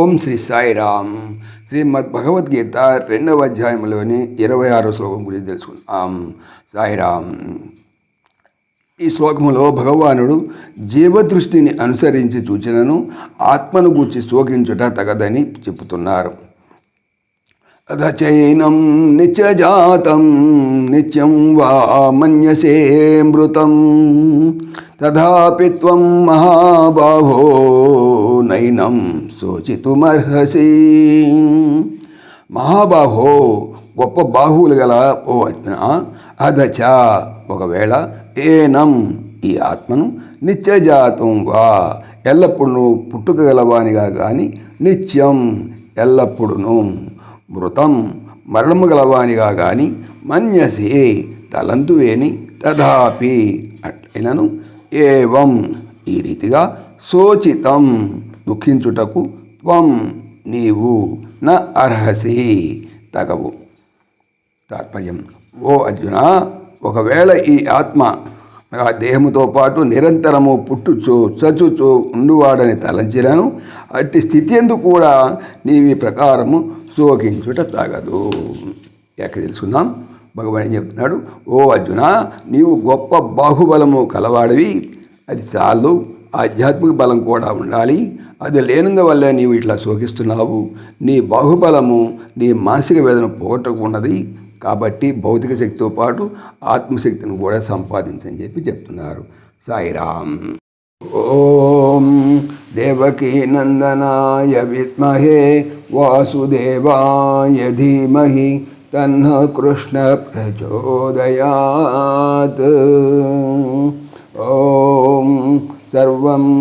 ఓం శ్రీ సాయిరామ్. శ్రీమద్ భగవద్గీత రెండవ అధ్యాయంలోని ఇరవై ఆరో శ్లోకం గురించి తెలుసుకుందాం. సాయిరామ్. ఈ శ్లోకములో భగవానుడు జీవదృష్టిని అనుసరించి చూచినను ఆత్మను గూర్చి శోకించుట తగదని చెబుతున్నారు. అధచైనం నిత్యజాతం నిత్యం వా మన్యసే మృతం. తథాపి త్వం మహాబాహో సైనం శోచితుమర్హసి మహాబాహో గొప్ప బాహువులు గల ఓ అర్జున అధచ ఒకవేళ ఏనం ఈ ఆత్మను నిత్యజాతం వా ఎల్లప్పుడూ పుట్టుక గలవానిగా కానీ నిత్యం ఎల్లప్పుడును మృతం మరణము గలవానిగా కానీ మన్యసి తలంతువేని తథాపి అట్లైనను ఏవం ఈ రీతిగా శోచితం దుఃఖించుటకు త్వం నీవు న అర్హసి. తగవు. తాత్పర్యం. ఓ అర్జున ఒకవేళ ఈ ఆత్మ ఆ దేహముతో పాటు నిరంతరము పుట్టుచు చచుచు ఉండువాడని తలంచినను అట్టి స్థితి ఎందుకు కూడా నీవి ప్రకారము శోకించుట తగదు. ఎక్కడ తెలుసుకుందాం? భగవాన్ ఏం చెప్తున్నాడు? ఓ అర్జున నీవు గొప్ప బాహుబలము కలవాడివి. అది చాలు. ఆధ్యాత్మిక బలం కూడా ఉండాలి. అది లేనందువల్ల నీవు ఇట్లా శోకిస్తున్నావు. నీ బాహుబలము నీ మానసిక వేదన పోగొట్టకున్నది కాబట్టి భౌతిక శక్తితో పాటు ఆత్మశక్తిని కూడా సంపాదించని చెప్పి చెప్తున్నారు. సాయిరామ్. ఓం దేవకీ నందనాయ విద్మహే వాసుదేవాయ ధీమహి తన్న కృష్ణ ప్రచోదయాత్.